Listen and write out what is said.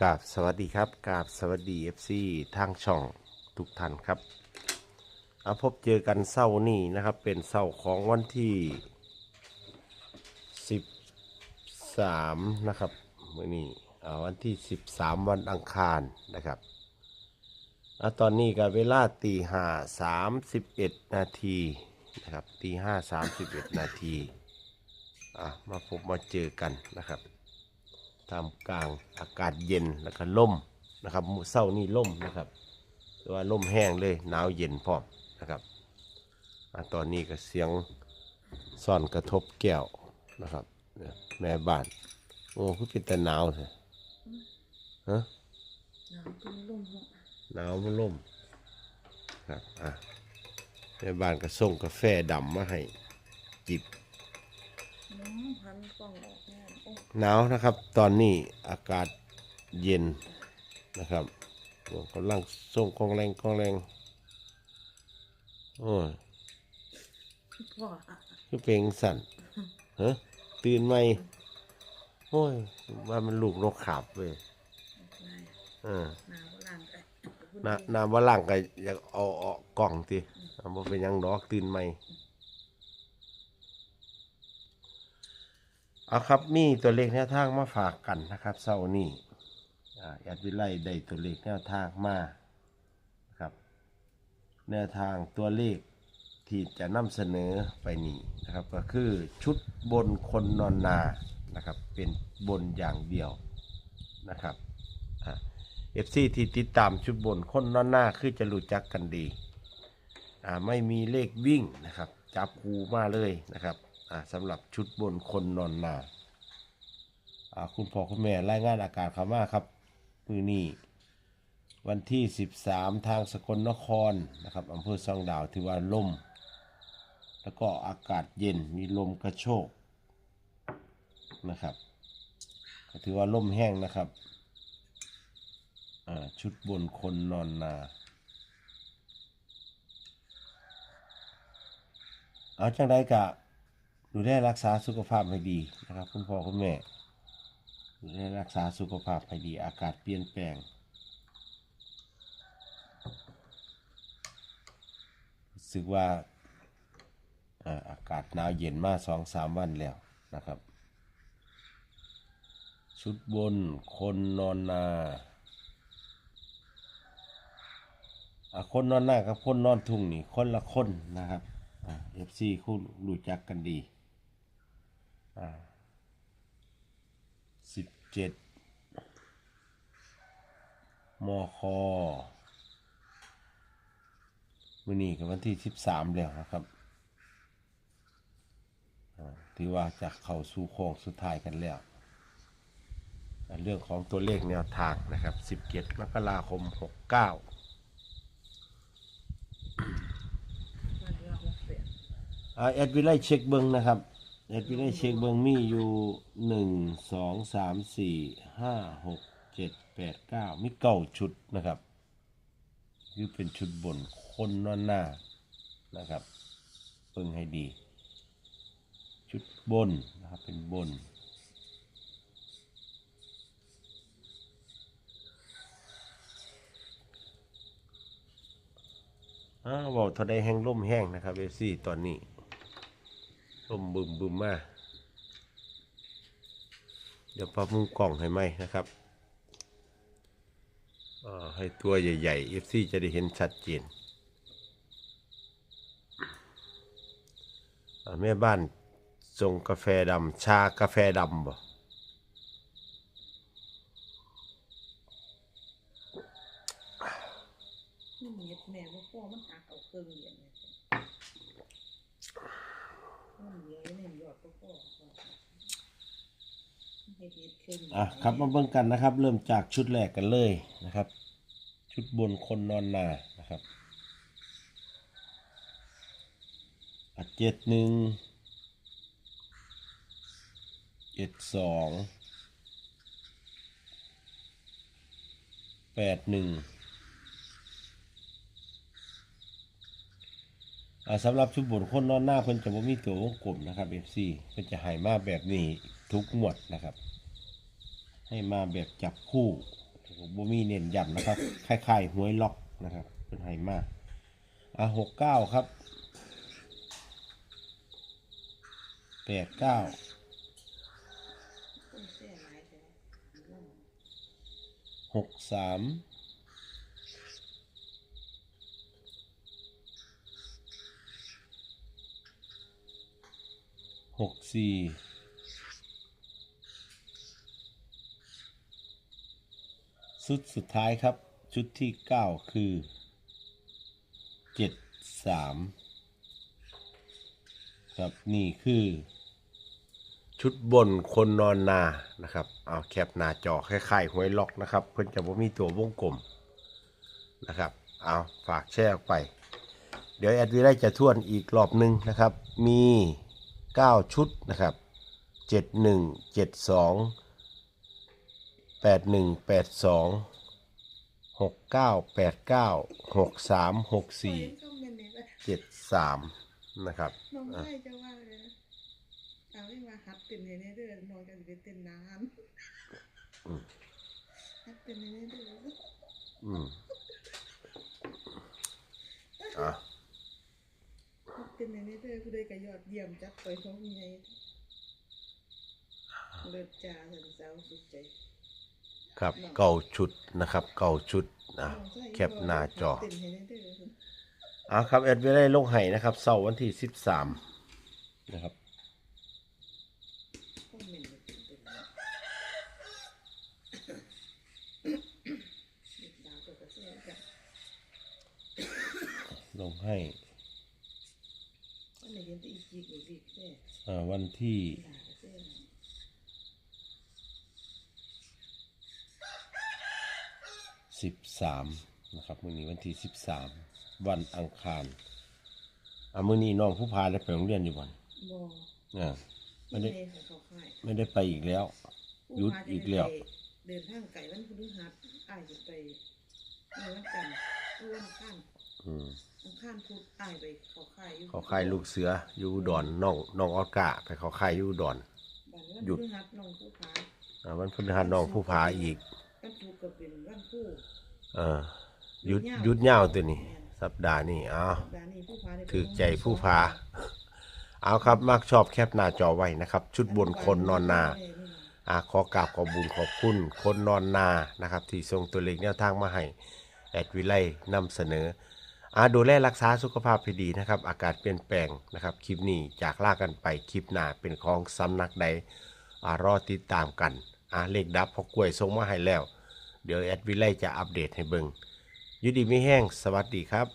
กราบสวัสดีครับกราบสวัสดี FC ทางช่องทุกท่านครับเอาพบเจอกันเศร้านี้นะครับเป็นเศร้าของวันที่ 13 นะครับมื่อนี้วันที่ 13 วันอังคารนะครับอ่าตอนนี้ก็เวลาตีห้าสามสิบเอ็ดนาทีนะครับตีห้าสามสิบเอ็ดนาทีอะมาพบมาเจอกันนะครับ ท่ามกลางอากาศเย็นแล้วก็ล่มนะครับมื้อเศร้านี่ล่มนะครับแต่ว่าล่มแห้งเลยหนาวเย็นพร้อมนะครับอะตอนนี้ก็เสียงซ่อนกระทบแก้วนะครับเนี่ยแม่บ้าน โอ้คือเป็นแต่หนาวเลยฮะน้ำเป็นลมหัวหนาวมันล่มครับอะแม่บ้านก็ส่งกาแฟดำมาให้จิบ พันกล่องออกแน่โอ้หนาวนะครับ ตอนนี้อากาศเย็นนะครับกำลังส่งกองแรงกองแรงโอ้ยพ่ออะคือเพลงสั่นฮะตื่นไหมโอ้ยว่ามันลูกนกขาบเว้ยนายเออนาโบราณไก่น้าน้ำว่าล่างก็อยากเอาออกกล่องทีเอาบ่เป็นหยังดอกตื่นไหม เอาครับมีตัวเลขแนวทางมาฝากกันนะครับเสาร์นี้อ่แอดวิไลได้ตัวเลขแนวทางมาครับแนวทางตัวเลขที่จะนำเสนอไปนี้นะครับก็คือชุดบนคนนอนนานะครับเป็นบนอย่างเดียวนะครับเอฟซีที่ติดตามชุดบนคนนอนนาคือจะรู้จักกันดีไม่มีเลขวิ่งนะครับจับคูมาเลยนะครับ สำหรับชุดบนคนนอนนาคุณพ่อคุณแม่รายงานอากาศขามาครับมือนี้วันที่ 13 ทางสกลนครนะครับอำเภอซองดาวถือว่าลม แล้วก็อากาศเย็นมีลมกระโชกนะครับก็ถือว่าลมแห้งนะครับชุดบนคนนอนนาเอาจังไดกะ ดูแลรักษาสุขภาพให้ดีนะครับ คุณพ่อคุณแม่ดูแลรักษาสุขภาพให้ดี อากาศเปลี่ยนแปลงรู้สึกว่าอ่าอากาศหนาวเย็นมาสองสามวันแล้วนะครับ ชุดบนคนนอนนาอะคนนอนหน้ากับคนนอนทุ่งนี่คนละคนนะครับเอฟซีคู่รู้จักกันดี สิบเจ็ดมคมื่อนี้กับวันที่13แล้วนะครับอ่าถือว่าจะเข้าสู่โค้งสุดท้ายกันแล้วอ่าเรื่องของตัวเลขแนวทางนะครับ17มกราคม69มาเรือหกเสียอ่าแอดวิไลเช็คเบิงนะครับ แอดวิไลเช็คเบิงมีอยู่1 2 3 4 5 6 7 8 9มีเก้าชุดนะครับคือเป็นชุดบนคนนอนหน้านะครับเบิ่งให้ดี ชุดบนนะครับเป็นบนอ้าวบอกทอได้แห้งล่มแห้งนะครับเอซี่ตอนนี้ ล่มบึมบึมมาเดี๋ยวปรับมุมกล่องให้ไหมนะครับให้ตัวใหญ่ๆเอฟซีจะได้เห็นชัดเจนแม่บ้านส่งกาแฟดำชากาแฟดำบ่นี่เม็ดแม่ว่าพ่อมันหักเอาเครื่องเหรียนเหลืออยู่ในหย อะครับมาเบิ่งกันนะครับ เริ่มจากชุดแรกกันเลยนะครับ ชุดบนคนนอนนานะครับอะเจ็ดหนึ่งเจ็ดสองแปดหนึ่ง อ่าสำหรับชุดบนคนนอนหน้าเพิ่นจะบ่มีตัววงกลมนะครับ FC เพิ่นจะให้มาแบบนี้ทุกงวดนะครับ ให้มาแบบจับคู่บ่มีเน้นย้ำนะครับคล้ายๆหวยล็อกนะครับเป็นไฮมากอะหกเก้าครับแปดเก้าหกสาม หกสี่ชุดสุดท้ายครับ ชุดที่เก้าคือเจ็ดสามครับนี่คือ ชุดบนคนนอนนานะครับเอาแคปหน้าจอคล้ายๆหวยล็อกนะครับ เพิ่อนจะบ่มีตัววงกลมนะครับเอาฝากแชร์ออกไป เดี๋ยวแอดวีได้จะทวนอีกรอบหนึ่งนะครับ มี 9 ชุดนะครับ71 72 81 82 69 89 63ก็64เป็นนี่ก็73นะครับน้องไส้จะว่าเลยนะเอาไม่มาหัดเต้นในนี้เด้อน้องจะไปเต้นนานหัดเต้นในนี้เด้ออืมอะ หัดเต้นในนี้เด้อผู้ใดก็ยอดเยี่ยมจัดไปเขามีไงเลิศจ้าสันสาวสุดใจครับเก่าชุดนะครับเก่าชุดอะแคปหน้าจอเต้นให้ในเด้ออะครับแอดไว้ได้ลงไห้นะครับเสาร์วันที่สิบสามนะครับคอมเมนต์มาเต้นเต้นนะเด็กดาวก็กระแสกันลงให้ วันไหนเห็นแต่ อีกจีกอีกจีกแค่อ่าวันที่ด่ากระแสนะสิบสามนะครับมื้อนี้วันที่สิบสามวันอังคารอะมื้อนี้น้องผู้พาได้ไปโรงเรียนอยู่บ่อนบ่อ่าไม่ได้ไม่ได้เขาค่ายไม่ได้ไปอีกแล้วหยุดอีกแล้วเดินทางไกลวันพฤหัสอ้ายจะไปในวันจันทร์คือวันอังคารอืมอังคารพุธอ้ายไปเขาค่ายอยู่เขาค่ายลูกเสืออยู่อุดอนน้องน้องออสการ์ไปเขาค่ายอยู่อุดอนบัดนี้วันหยุด พฤหัสน้องผู้พาอ่าวันพฤหัสน้องผู้พาอีกวันพุธก็เป็นวันคู่เออหยุดหยุดยาวตัวนี้ สัปดาห์นี้อ้าวสัปดาห์นี้ผู้พาได้ไปถือใจผู้พา เอาครับมักชอบแคปหน้าจอไว้นะครับ ชุดบนคนนอนนา อาขอกราบขอบบุญขอบคุณคนนอนนานะครับ ที่ส่งตัวเลขแนวทางมาให้ แอดวิไลนำเสนอ อาดูแลรักษาสุขภาพให้ดีนะครับ อากาศเปลี่ยนแปลงนะครับ คลิปนี้จากลากันไปคลิปหน้าเป็นของสำนักใดอรอติดตามกันอาเลขดับพอกล้วยส่งมาให้แล้ว เดี๋ยวแอดวิไลจะอัปเดตให้เบิงยุดีไม่แห้งสวัสดีครับ